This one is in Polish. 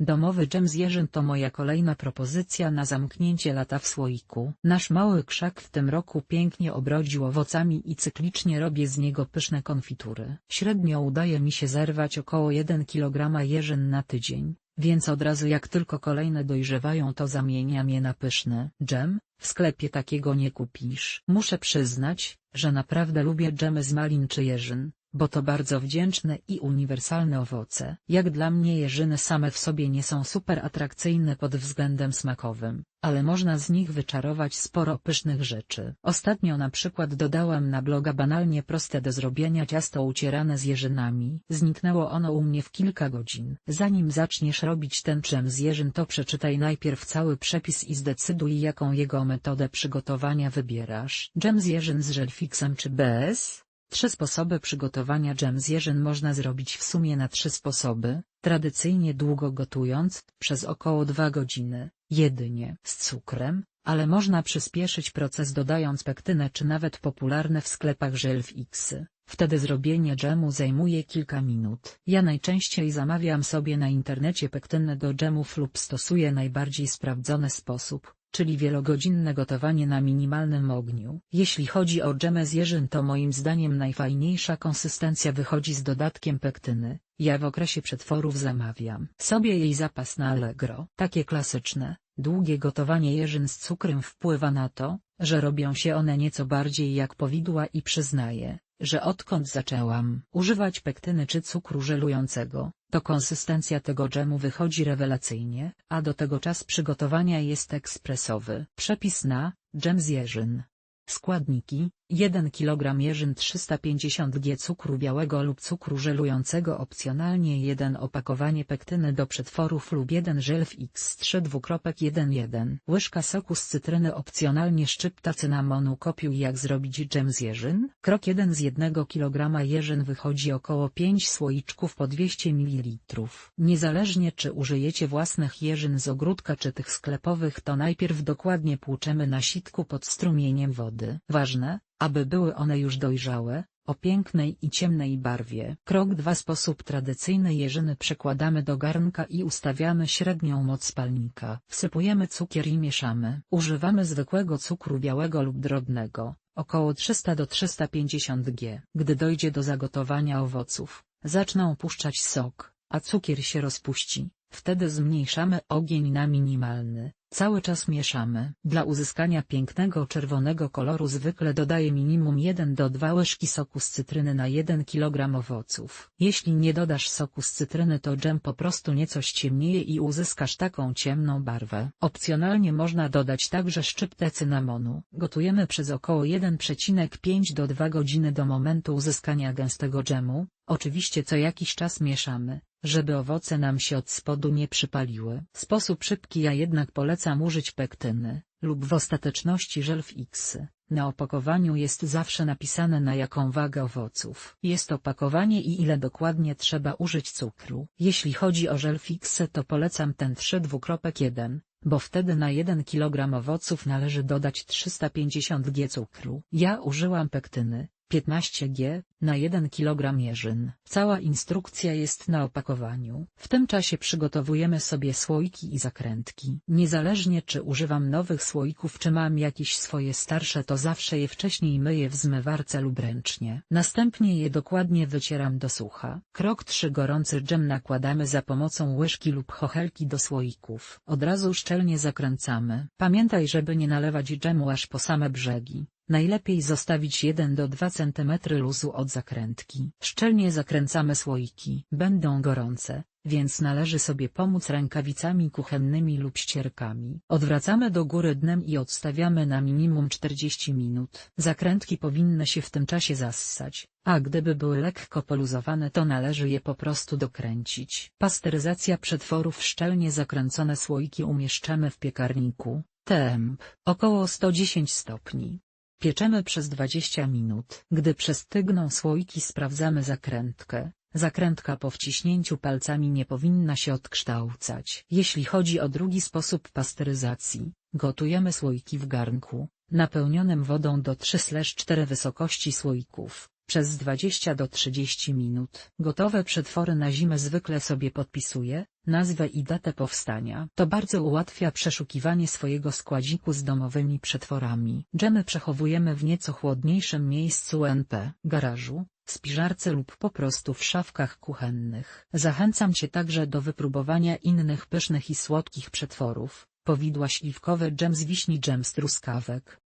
Domowy dżem z jeżyn to moja kolejna propozycja na zamknięcie lata w słoiku. Nasz mały krzak w tym roku pięknie obrodził owocami i cyklicznie robię z niego pyszne konfitury. Średnio udaje mi się zerwać około 1 kg jeżyn na tydzień, więc od razu jak tylko kolejne dojrzewają to zamieniam je na pyszny dżem. W sklepie takiego nie kupisz. Muszę przyznać, że naprawdę lubię dżemy z malin czy jeżyn, bo to bardzo wdzięczne i uniwersalne owoce. Jak dla mnie jeżyny same w sobie nie są super atrakcyjne pod względem smakowym, ale można z nich wyczarować sporo pysznych rzeczy. Ostatnio na przykład dodałam na bloga banalnie proste do zrobienia ciasto ucierane z jeżynami. Zniknęło ono u mnie w kilka godzin. Zanim zaczniesz robić ten dżem z jeżyn to przeczytaj najpierw cały przepis i zdecyduj jaką jego metodę przygotowania wybierasz. Dżem z jeżyn z żelfiksem czy bez? Trzy sposoby przygotowania dżem z jeżyn można zrobić w sumie na trzy sposoby, tradycyjnie długo gotując, przez około 2 godziny, jedynie z cukrem, ale można przyspieszyć proces dodając pektynę czy nawet popularne w sklepach żelfiksy. Wtedy zrobienie dżemu zajmuje kilka minut. Ja najczęściej zamawiam sobie na internecie pektynę do dżemów lub stosuję najbardziej sprawdzony sposób, czyli wielogodzinne gotowanie na minimalnym ogniu. Jeśli chodzi o dżemę z jeżyn to moim zdaniem najfajniejsza konsystencja wychodzi z dodatkiem pektyny. Ja w okresie przetworów zamawiam sobie jej zapas na Allegro. Takie klasyczne, długie gotowanie jeżyn z cukrem wpływa na to, że robią się one nieco bardziej jak powidła i przyznaję, że odkąd zaczęłam używać pektyny czy cukru żelującego, to konsystencja tego dżemu wychodzi rewelacyjnie, a do tego czas przygotowania jest ekspresowy. Przepis na dżem z jeżyn. Składniki 1 kg jeżyn 350 g cukru białego lub cukru żelującego opcjonalnie 1 opakowanie pektyny do przetworów lub 1 żel w X3 2.11 łyżka soku z cytryny opcjonalnie szczypta cynamonu kopiuj jak zrobić dżem z jeżyn. Krok 1 z 1 kg jeżyn wychodzi około 5 słoiczków po 200 ml. Niezależnie czy użyjecie własnych jeżyn z ogródka czy tych sklepowych to najpierw dokładnie płuczemy na sitku pod strumieniem wody. Ważne, aby były one już dojrzałe, o pięknej i ciemnej barwie. Krok 2 Sposób tradycyjny jeżyny przekładamy do garnka i ustawiamy średnią moc palnika. Wsypujemy cukier i mieszamy. Używamy zwykłego cukru białego lub drobnego, około 300 do 350 g. Gdy dojdzie do zagotowania owoców, zaczną puszczać sok, a cukier się rozpuści. Wtedy zmniejszamy ogień na minimalny, cały czas mieszamy. Dla uzyskania pięknego czerwonego koloru zwykle dodaję minimum 1 do 2 łyżki soku z cytryny na 1 kg owoców. Jeśli nie dodasz soku z cytryny to dżem po prostu nieco ściemnieje i uzyskasz taką ciemną barwę. Opcjonalnie można dodać także szczyptę cynamonu. Gotujemy przez około 1,5 do 2 godziny do momentu uzyskania gęstego dżemu, oczywiście co jakiś czas mieszamy żeby owoce nam się od spodu nie przypaliły. Sposób szybki ja jednak polecam użyć pektyny, lub w ostateczności żel w X. Na opakowaniu jest zawsze napisane na jaką wagę owoców jest opakowanie i ile dokładnie trzeba użyć cukru. Jeśli chodzi o żel X to polecam ten 3,2.1, bo wtedy na 1 kg owoców należy dodać 350 g cukru. Ja użyłam pektyny, 15 g, na 1 kg jeżyn. Cała instrukcja jest na opakowaniu. W tym czasie przygotowujemy sobie słoiki i zakrętki. Niezależnie czy używam nowych słoików czy mam jakieś swoje starsze to zawsze je wcześniej myję w zmywarce lub ręcznie. Następnie je dokładnie wycieram do sucha. Krok 3 Gorący dżem nakładamy za pomocą łyżki lub chochelki do słoików. Od razu szczelnie zakręcamy. Pamiętaj żeby nie nalewać dżemu aż po same brzegi. Najlepiej zostawić 1 do 2 cm luzu od zakrętki. Szczelnie zakręcamy słoiki. Będą gorące, więc należy sobie pomóc rękawicami kuchennymi lub ścierkami. Odwracamy do góry dnem i odstawiamy na minimum 40 minut. Zakrętki powinny się w tym czasie zassać, a gdyby były lekko poluzowane to należy je po prostu dokręcić. Pasteryzacja przetworów szczelnie zakręcone słoiki umieszczamy w piekarniku. Temp około 110 stopni. Pieczemy przez 20 minut. Gdy przestygną słoiki sprawdzamy zakrętkę. Zakrętka po wciśnięciu palcami nie powinna się odkształcać. Jeśli chodzi o drugi sposób pasteryzacji, gotujemy słoiki w garnku, napełnionym wodą do 3-4 wysokości słoików, przez 20 do 30 minut. Gotowe przetwory na zimę zwykle sobie podpisuję, nazwę i datę powstania. To bardzo ułatwia przeszukiwanie swojego składziku z domowymi przetworami. Dżemy przechowujemy w nieco chłodniejszym miejscu NP, garażu, spiżarce lub po prostu w szafkach kuchennych. Zachęcam Cię także do wypróbowania innych pysznych i słodkich przetworów, powidła śliwkowe dżem z wiśni dżem z truskawek,